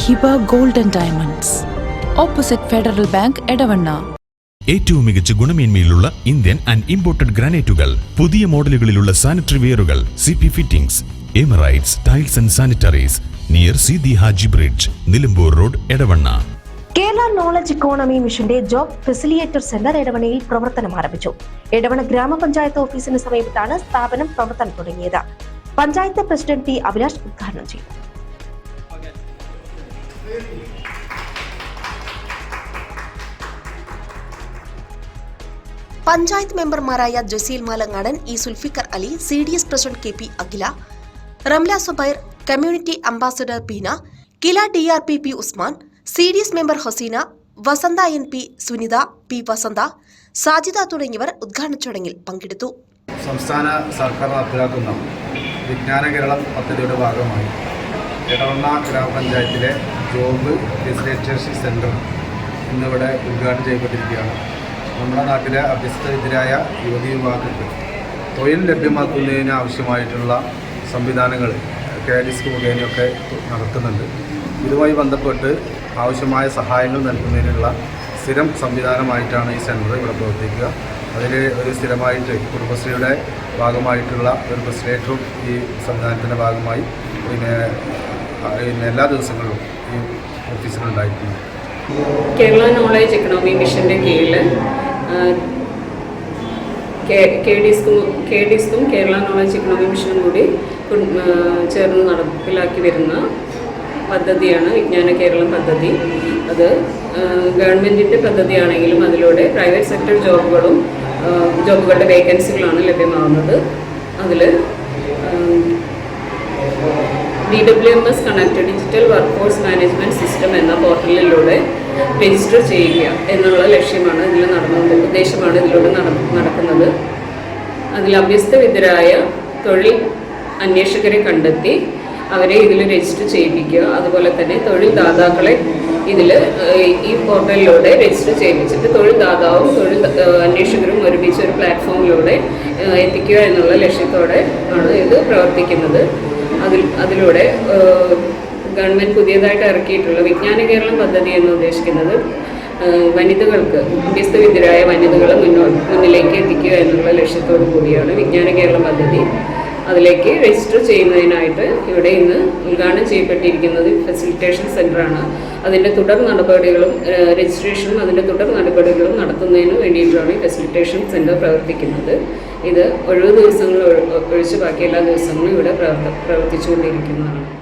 Hiba golden diamonds. Opposite federal bank Edavanna. ഏറ്റവും മികച്ച ഗുണമേന്മയിലുള്ള ഇന്ത്യൻ ആൻഡ് ഇമ്പോർട്ടഡ് ഗ്രാനൈറ്റുകൾ പുതിയ മോഡലുകളിലുള്ള sanitary വെയറുകൾ C P fittings Emirates tiles and sanitaries near C the Haji bridge Nilambur road Edavanna. Kerala knowledge economy മിഷന്റെ job facilitator centre എടവണയിൽ പ്രവർത്തനം ആരംഭിച്ചു. എടവണ ഗ്രാമപഞ്ചായത്ത് ഓഫീസിന് സമീപത്താണ് സ്ഥാപനം പ്രവർത്തനം തുടങ്ങിയത്. പഞ്ചായത്ത് പ്രസിഡന്റ് ടി അഭിലാഷ് ഉദ്ഘാടനം ചെയ്തു. പഞ്ചായത്ത് മെമ്പർമാരായ Jaseel Malangadan E Sulfikar Ali C D S president K P Akhila Ramla Subair community ambassador Beena KILA D R P P Usman C D S member Haseena Vasantha N P Sunitha P Vasantha Sajida തുടങ്ങിയവർ ഉദ്ഘാടന ചടങ്ങിൽ പങ്കെടുത്തു. സംസ്ഥാന സർക്കാർ നടപ്പിലാക്കുന്ന വിജ്ഞാന കേരളം പദ്ധതിയുടെ ഭാഗമായി ഇടവണ്ണ ഗ്രാമപഞ്ചായത്തിലെ ജോബ് ഫെസിലിറ്റേഷൻ സെന്റർ ഇന്നിവിടെ ഉദ്ഘാടനം ചെയ്യപ്പെട്ടിരിക്കുകയാണ്. നമ്മുടെ നാട്ടിലെ അഭ്യസ്തവിദ്യരായ യുവതി യുവാക്കൾക്ക് തൊഴിൽ ലഭ്യമാക്കുന്നതിന് ആവശ്യമായിട്ടുള്ള സംവിധാനങ്ങൾ കെ ഡി സ്കൂൾ മുഖേനയൊക്കെ നടത്തുന്നുണ്ട്. ഇതുമായി ബന്ധപ്പെട്ട് ആവശ്യമായ സഹായങ്ങൾ നൽകുന്നതിനുള്ള സ്ഥിരം സംവിധാനമായിട്ടാണ് ഈ സെന്റർ ഇവിടെ പ്രവർത്തിക്കുക. അതിൽ ഒരു സ്ഥിരമായിട്ട് കുടുംബശ്രീയുടെ ഭാഗമായിട്ടുള്ള ഒരു ഫെസിലേറ്ററും ഈ സംവിധാനത്തിന്റെ ഭാഗമായി പിന്നെ എല്ലാ ദിവസങ്ങളും ഈ ഓഫീസിലുണ്ടായിട്ടുണ്ട് കേരള നോളേജ് എക്കണോമി മിഷന്റെ കീഴിൽ കെ ഡി സ്കും കെ ഡിസ്കും കേരള നോളജ് എക്കണോമി മിഷനും കൂടി ചേർന്ന് നടപ്പിലാക്കി വരുന്ന പദ്ധതിയാണ് വിജ്ഞാന കേരളം പദ്ധതി. അത് ഗവൺമെന്റിന്റെ പദ്ധതിയാണെങ്കിലും അതിലൂടെ പ്രൈവറ്റ് സെക്ടർ ജോബുകളും ജോബുകളുടെ വേക്കൻസികളാണ് ലഭ്യമാകുന്നത്. അതിൽ W M S connect digital work force management system എന്ന പോർട്ടലിലൂടെ രജിസ്റ്റർ ചെയ്യുക എന്നുള്ള ലക്ഷ്യമാണ് ഇതിൽ നടന്നത് ഉദ്ദേശമാണ് ഇതിലൂടെ നട- നടക്കുന്നത്. അതിൽ അഭ്യസ്തവിദ്യരായ തൊഴിൽ അന്വേഷകരെ കണ്ടെത്തി അവരെ ഇതിൽ രജിസ്റ്റർ ചെയ്യിപ്പിക്കുക. അതുപോലെ തന്നെ തൊഴിൽ ദാതാക്കളെ ഇതിൽ ഈ പോർട്ടലിലൂടെ രജിസ്റ്റർ ചെയ്യിപ്പിച്ചിട്ട് തൊഴിൽ ദാതാവും തൊഴിൽ അന്വേഷകരും ഒരുമിച്ച് ഒരു പ്ലാറ്റ്ഫോമിലൂടെ എത്തിക്കുക എന്നുള്ള ലക്ഷ്യത്തോടെ ആണ് ഇത് പ്രവർത്തിക്കുന്നത്. അതിൽ അതിലൂടെ ഗവൺമെന്റ് പുതിയതായിട്ട് ഇറക്കിയിട്ടുള്ള വിജ്ഞാന കേരളം പദ്ധതി എന്ന് ഉദ്ദേശിക്കുന്നത് വനിതകൾക്ക് അഭ്യസ്തവിദ്യരായ വനിതകളെ മുന്നോട്ട് മുന്നിലേക്ക് എത്തിക്കുക എന്നുള്ള ലക്ഷ്യത്തോടു കൂടിയാണ് വിജ്ഞാന കേരളം പദ്ധതി. അതിലേക്ക് രജിസ്റ്റർ ചെയ്യുന്നതിനായിട്ട് ഇവിടെ ഇന്ന് ഉദ്ഘാടനം ചെയ്യപ്പെട്ടിരിക്കുന്നത് ഫെസിലിറ്റേഷൻ സെന്ററാണ് അതിന്റെ തുടർ നടപടികളും രജിസ്ട്രേഷനും അതിന്റെ തുടർ നടപടികളും നടത്തുന്നതിന് വേണ്ടിയിട്ടാണ് ഈ ഫെസിലിറ്റേഷൻ സെന്റർ പ്രവർത്തിക്കുന്നത്. ഇത് ഒഴിവ് ദിവസങ്ങൾ ഒഴി- ഒഴിച്ച് ബാക്കി എല്ലാ ദിവസങ്ങളും ഇവിടെ പ്രവർത്ത പ്രവർത്തിച്ചുകൊണ്ടിരിക്കുന്നതാണ്.